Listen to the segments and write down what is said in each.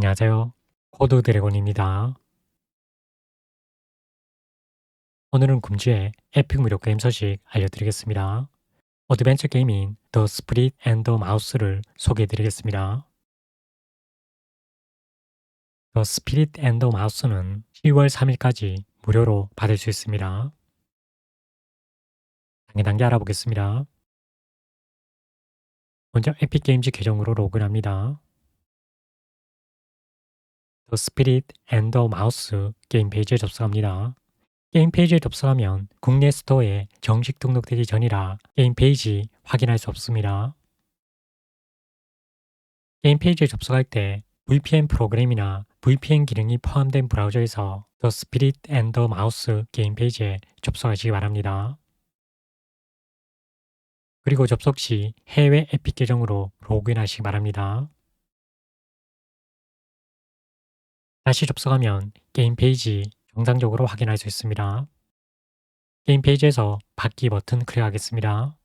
안녕하세요. 코드 드래곤입니다. 오늘은 굶주의 에픽 무료 게임 소식 알려드리겠습니다. 어드벤처 게임인 Spirit and the Mouse를 소개해드리겠습니다. Spirit and the Mouse는 10월 3일까지 무료로 받을 수 있습니다. 단계 단계 알아보겠습니다. 먼저 에픽게임즈 계정으로 로그인합니다. The Spirit and the Mouse 게임 페이지에 접속합니다. 게임 페이지에 접속하면 국내 스토어에 정식 등록되기 전이라 게임 페이지 확인할 수 없습니다. 게임 페이지에 접속할 때 VPN 프로그램이나 VPN 기능이 포함된 브라우저에서 The Spirit and the Mouse 게임 페이지에 접속하시기 바랍니다. 그리고 접속 시 해외 에픽 계정으로 로그인하시기 바랍니다. 다시 접속하면 게임 페이지 정상적으로 확인할 수 있습니다. 게임 페이지에서 받기 버튼 클릭하겠습니다.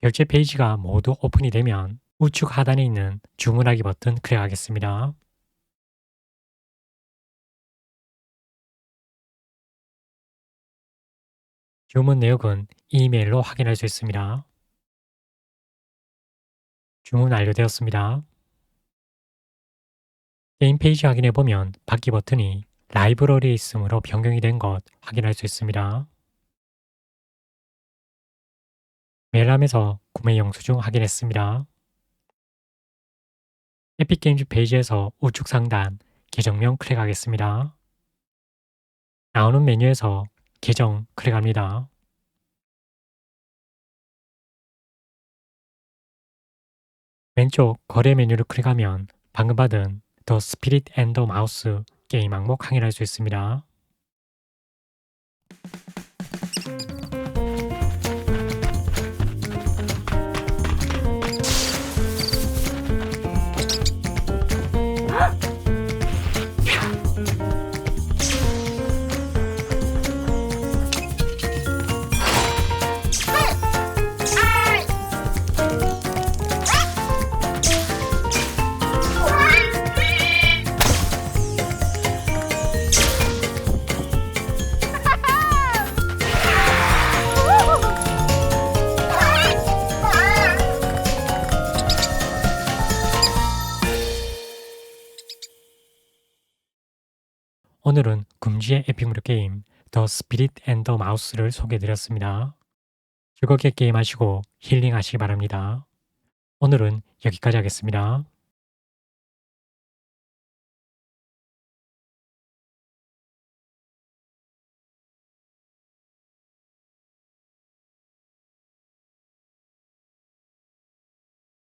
결제 페이지가 모두 오픈이 되면 우측 하단에 있는 주문하기 버튼 클릭하겠습니다. 주문 내역은 이메일로 확인할 수 있습니다. 주문 완료되었습니다. 게임 페이지 확인해 보면 받기 버튼이 라이브러리에 있으므로 변경이 된 것 확인할 수 있습니다. 메일함에서 구매 영수증 확인했습니다. 에픽게임즈 페이지에서 우측 상단 계정명 클릭하겠습니다. 나오는 메뉴에서 계정 클릭합니다. 왼쪽 거래 메뉴를 클릭하면 방금 받은 The Spirit and the Mouse 게임 항목 확인할 수 있습니다. 오늘은 금지의 에픽무료 게임 The Spirit and the Mouse를 소개해드렸습니다. 즐겁게 게임하시고 힐링하시기 바랍니다. 오늘은 여기까지 하겠습니다.